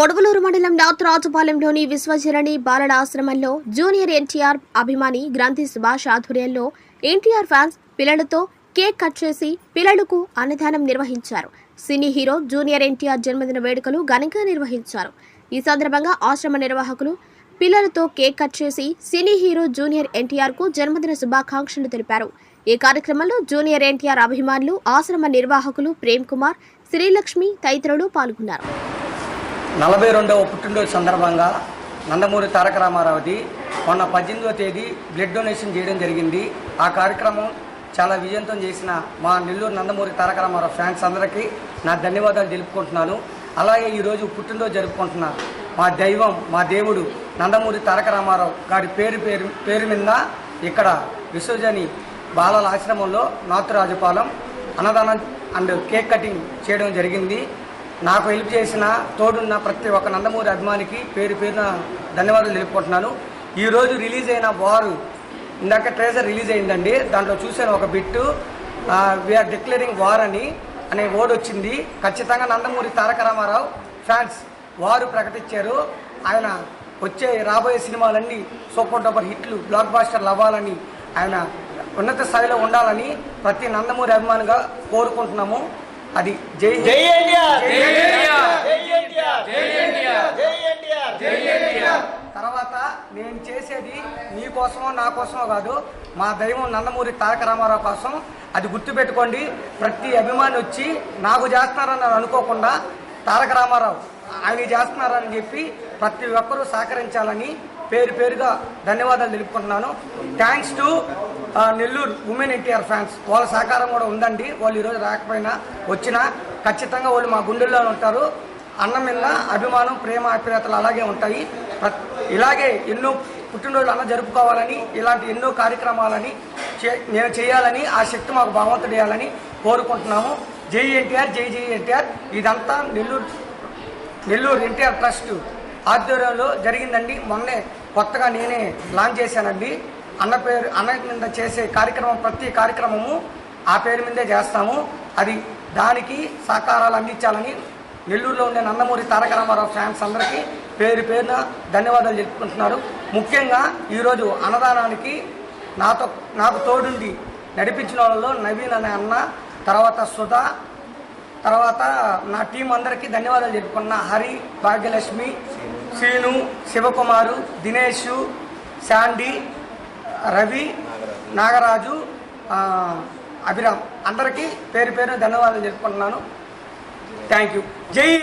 కొడవలూరు మండలం నాథరాజుపాలెంలోని విశ్వజరణి బాలల ఆశ్రమంలో జూనియర్ ఎన్టీఆర్ అభిమాని గ్రంథి సుభాష్ ఆధ్వర్యంలో ఎన్టీఆర్ ఫ్యాన్స్ పిల్లలతో కేక్ కట్ చేసి పిల్లలకు అన్నదానం నిర్వహించారు. సినీ హీరో జూనియర్ ఎన్టీఆర్ జన్మదిన వేడుకలు ఘనంగా నిర్వహించారు. ఈ సందర్భంగా ఆశ్రమ నిర్వాహకులు పిల్లలతో కేక్ కట్ చేసి సినీ హీరో జూనియర్ ఎన్టీఆర్కు జన్మదిన శుభాకాంక్షలు తెలిపారు. ఈ కార్యక్రమంలో జూనియర్ ఎన్టీఆర్ అభిమానులు ఆశ్రమ నిర్వాహకులు ప్రేమ్ కుమార్ శ్రీలక్ష్మి తదితరులు పాల్గొన్నారు. నలభై రెండవ పుట్టినరోజు సందర్భంగా నందమూరి తారక రామారావుది మొన్న పద్దెనిమిదవ తేదీ బ్లడ్ డొనేషన్ చేయడం జరిగింది. ఆ కార్యక్రమం చాలా విజయంతం చేసిన మా నెల్లూరు నందమూరి తారక రామారావు ఫ్యాన్స్ అందరికీ నా ధన్యవాదాలు తెలుపుకుంటున్నాను. అలాగే ఈరోజు పుట్టినరోజు జరుపుకుంటున్న మా దైవం మా దేవుడు నందమూరి తారక రామారావు గారి పేరు పేరు పేరు మీద ఇక్కడ విశ్వజని బాలల ఆశ్రమంలో నాతురాజుపాలెం అన్నదానం అండ్ కేక్ కటింగ్ చేయడం జరిగింది. నాకు హెల్ప్ చేసిన తోడున్న ప్రతి ఒక్క నందమూరి అభిమానికి పేరు పేరున ధన్యవాదాలు తెలుపుకుంటున్నాను. ఈరోజు రిలీజ్ అయిన వారు ఇందాక ట్రేజర్ రిలీజ్ అయిందండి. దాంట్లో చూశాను ఒక బిట్టు వీఆర్ డిక్లేరింగ్ వార్ అని అనే ఓడ్ వచ్చింది. ఖచ్చితంగా నందమూరి తారక రామారావు ఫ్యాన్స్ వారు ప్రకటించారు. ఆయన వచ్చే రాబోయే సినిమాలన్నీ సూపర్ డూపర్ హిట్లు బ్లాక్ బాస్టర్లు అవ్వాలని ఆయన ఉన్నత స్థాయిలో ఉండాలని ప్రతి నందమూరి అభిమానిగా కోరుకుంటున్నాము. అది జై జై తర్వాత నేను చేసేది నీ కోసమో నా కోసమో కాదు మా దైవం నందమూరి తారక రామారావు కోసం. అది గుర్తుపెట్టుకోండి ప్రతి అభిమాని వచ్చి నాకు చేస్తున్నారని అనుకోకుండా తారక రామారావు ఆయన చేస్తున్నారని చెప్పి ప్రతి ఒక్కరూ సహకరించాలని పేరు పేరుగా ధన్యవాదాలు తెలుపుకుంటున్నాను. Thanks to Nellore women NTR fans వాళ్ళ సహకారం కూడా ఉందండి. వాళ్ళు ఈరోజు రాకపోయినా వచ్చినా ఖచ్చితంగా వాళ్ళు మా గుండెల్లో ఉంటారు. అన్నం మీద అభిమానం ప్రేమ ఆప్యాయతలు అలాగే ఉంటాయి. ఇలాగే ఎన్నో పుట్టినరోజులు అన్న జరుపుకోవాలని ఇలాంటి ఎన్నో కార్యక్రమాలని చే- నేను చేయాలని ఆ శక్తి మాకు భగవంతుడు ఇవ్వాలని కోరుకుంటున్నాము. జై ఎన్టీఆర్ జై జై ఎన్టీఆర్. ఇదంతా నెల్లూరు నెల్లూరు ఎన్టీఆర్ ట్రస్ట్ ఆధ్వర్యంలో జరిగిందండి. మొన్నే కొత్తగా నేనే లాంచ్ చేశానండి. అన్న పేరు అన్న మీద చేసే కార్యక్రమం ప్రతి కార్యక్రమము ఆ పేరు మీదే చేస్తాము. అది దానికి సహకారాలు అందించాలని నెల్లూరులో ఉండే నందమూరి తారక రామారావు ఫ్యాన్స్ అందరికీ పేరు పేరున ధన్యవాదాలు చెప్పుకుంటున్నారు ముఖ్యంగా ఈరోజు అన్నదానానికి నాతో నాకు తోడుండి నడిపించిన వాళ్ళలో నవీన్ అనే అన్న తర్వాత సుధా తర్వాత నా టీం అందరికీ ధన్యవాదాలు చెప్పుకున్న హరి భాగ్యలక్ష్మి శ్రీను శివకుమారు దినేష్ శాండీ రవి నాగరాజు అభిరామ్. అందరికీ పేరు పేరు ధన్యవాదాలు చెప్పుకుంటున్నాను. థ్యాంక్ యూ జై